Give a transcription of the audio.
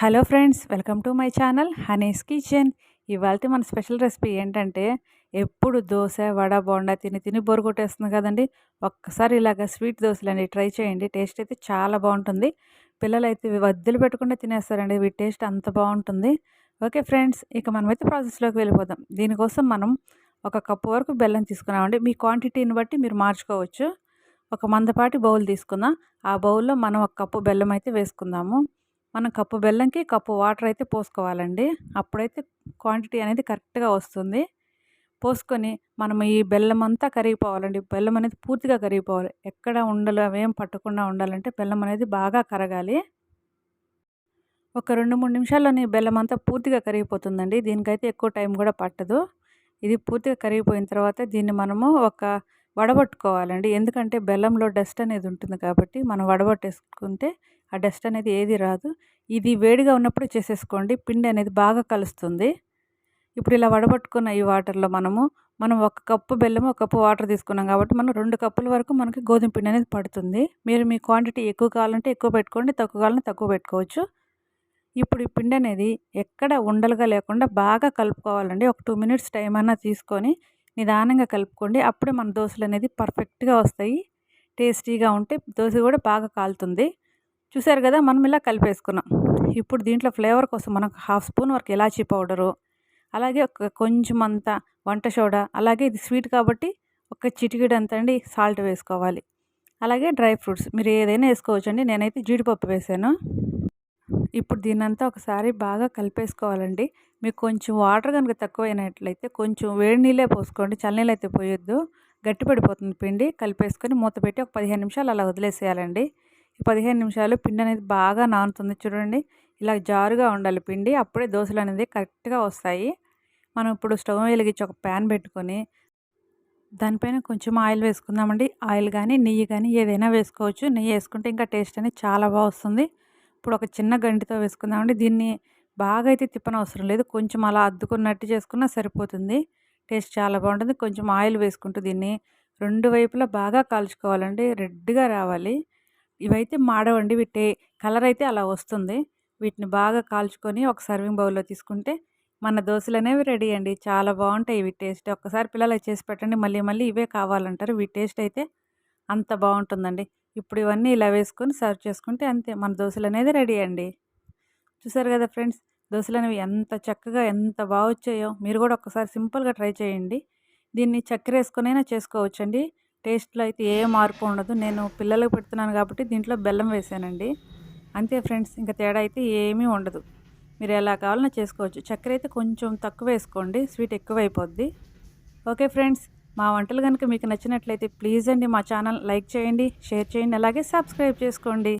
Hello friends welcome to my channel Honey's kitchen. ఇవాళ మన special recipe ఏంటంటే ఎప్పుడు దోశ వడ బోండా తిని తిని బొరు కొట్టేస్తుంది కదండి. ఒక్కసారి ఇలాగ స్వీట్ దోశలు అండి ట్రై చేయండి టేస్ట్ అయితే చాలా బాగుంటుంది. పిల్లలు అయితే వద్దులు పెట్టకుండా తినేస్తారండి వీటి టేస్ట్ అంత బాగుంటుంది. ఓకే ఫ్రెండ్స్ ఇక మనమైతే ప్రాసెస్లోకి వెళ్ళిపోదాం. దీనికోసం మనం ఒక కప్పు వరకు బెల్లం తీసుకున్నామండి. మీ క్వాంటిటీని బట్టి మీరు మార్చుకోవచ్చు. ఒక మందపాటి బౌల్ తీసుకుందాం. ఆ బౌల్లో మనం ఒక కప్పు బెల్లం అయితే వేసుకుందాము. మనం కప్పు బెల్లంకి కప్పు వాటర్ అయితే పోసుకోవాలండి. అప్పుడైతే క్వాంటిటీ అనేది కరెక్ట్గా వస్తుంది. పోసుకొని మనం ఈ బెల్లం అంతా కరిగిపోవాలండి. బెల్లం అనేది పూర్తిగా కరిగిపోవాలి. ఎక్కడ ఉండలు అవేం పట్టకుండా ఉండాలంటే బెల్లం అనేది బాగా కరగాలి. ఒక రెండు మూడు నిమిషాల్లోని బెల్లం అంతా పూర్తిగా కరిగిపోతుందండి. దీనికైతే ఎక్కువ టైం కూడా పట్టదు. ఇది పూర్తిగా కరిగిపోయిన తర్వాత దీన్ని మనము ఒక వడబట్టుకోవాలండి. ఎందుకంటే బెల్లంలో డస్ట్ అనేది ఉంటుంది కాబట్టి మనం వడబట్టేసుకుంటే ఆ డస్ట్ అనేది ఏది రాదు. ఇది వేడిగా ఉన్నప్పుడు చేసేసుకోండి. పిండి అనేది బాగా కలుస్తుంది. ఇప్పుడు ఇలా వడబట్టుకున్న ఈ వాటర్లో మనము మనం ఒక కప్పు బెల్లం ఒక కప్పు వాటర్ తీసుకున్నాం కాబట్టి మనం రెండు కప్పుల వరకు మనకి గోధుమ పిండి అనేది పడుతుంది. మీరు మీ క్వాంటిటీ ఎక్కువ కావాలంటే ఎక్కువ పెట్టుకోండి. తక్కువ కావాలంటే తక్కువ పెట్టుకోవచ్చు. ఇప్పుడు ఈ పిండి అనేది ఎక్కడ ఉండలుగా లేకుండా బాగా కలుపుకోవాలండి. ఒక టూ మినిట్స్ టైం అన్నా తీసుకొని నిదానంగా కలుపుకోండి. అప్పుడే మన దోశలు అనేది పర్ఫెక్ట్గా వస్తాయి. టేస్టీగా ఉంటే దోశ కూడా బాగా కాలుతుంది. చూసారు కదా మనం ఇలా కలిపేసుకున్నాం. ఇప్పుడు దీంట్లో ఫ్లేవర్ కోసం మనకు హాఫ్ స్పూన్ వరకు ఇలాచీ పౌడరు అలాగే ఒక కొంచెం అంత వంట సోడా అలాగే ఇది స్వీట్ కాబట్టి ఒక చిటికెడు అంత అండి సాల్ట్ వేసుకోవాలి. అలాగే డ్రై ఫ్రూట్స్ మీరు ఏదైనా వేసుకోవచ్చు అండి నేనైతే జీడిపప్పు వేసాను. ఇప్పుడు దీన్నంతా ఒకసారి బాగా కలిపేసుకోవాలండి. మీకు కొంచెం వాటర్ కనుక తక్కువైనట్లయితే కొంచెం వేడి నీళ్ళే పోసుకోండి. చల్లనీళ్ళు అయితే పోయొద్దు. గట్టి పడిపోతుంది పిండి. కలిపేసుకొని మూత పెట్టి ఒక పదిహేను నిమిషాలు అలా వదిలేసేయాలండి. ఈ పదిహేను నిమిషాలు పిండి అనేది బాగా నానుతుంది చూడండి. ఇలా జారుగా ఉండాలి పిండి. అప్పుడే దోశలు అనేది కరెక్ట్గా వస్తాయి. మనం ఇప్పుడు స్టవ్ వెలిగించి ఒక ప్యాన్ పెట్టుకొని దానిపైన కొంచెం ఆయిల్ వేసుకుందామండి. ఆయిల్ కానీ నెయ్యి కానీ ఏదైనా వేసుకోవచ్చు. నెయ్యి వేసుకుంటే ఇంకా టేస్ట్ అనేది చాలా బాగా వస్తుంది. ఇప్పుడు ఒక చిన్న గంటితో వేసుకుందామండి. దీన్ని బాగా అయితే తిప్పనవసరం లేదు. కొంచెం అలా అద్దుకున్నట్టు చేసుకున్నా సరిపోతుంది. టేస్ట్ చాలా బాగుంటుంది. కొంచెం ఆయిల్ వేసుకుంటూ దీన్ని రెండు వైపులా బాగా కాల్చుకోవాలండి. రెడ్గా రావాలి. ఇవైతే మాడవండి. వీటి కలర్ అయితే అలా వస్తుంది. వీటిని బాగా కాల్చుకొని ఒక సర్వింగ్ బౌల్లో తీసుకుంటే మన దోశలు అనేవి రెడీ అండి. చాలా బాగుంటాయి ఇవి టేస్ట్. ఒక్కసారి పిల్లలు చేసి పెట్టండి. మళ్ళీ మళ్ళీ ఇవే కావాలంటారు. వీటి టేస్ట్ అయితే అంత బాగుంటుందండి. ఇప్పుడు ఇవన్నీ ఇలా వేసుకొని సర్వ్ చేసుకుంటే అంతే. మన దోశలు అనేది రెడీ అండి. చూసారు కదా ఫ్రెండ్స్? దోశలు అనేవి ఎంత చక్కగా ఎంత బాగా వచ్చాయో మీరు కూడా ఒక్కసారి సింపుల్గా ట్రై చేయండి. దీన్ని చక్కెర వేసుకొనైనా చేసుకోవచ్చండి. టేస్ట్లో అయితే ఏ మార్పు ఉండదు. నేను పిల్లలకు పెడుతున్నాను కాబట్టి దీంట్లో బెల్లం వేసానండి. అంతే ఫ్రెండ్స్ ఇంకా తేడా అయితే ఏమీ ఉండదు. మీరు ఎలా కావాలన్నా చేసుకోవచ్చు. చక్కెర అయితే కొంచెం తక్కువ వేసుకోండి. స్వీట్ ఎక్కువ అయిపోద్ది ఓకే ఫ్రెండ్స్ మా వంటలు కనుక మీకు నచ్చినట్లయితే ప్లీజ్ అండి మా ఛానల్ లైక్ చేయండి షేర్ చేయండి అలాగే సబ్స్క్రైబ్ చేసుకోండి.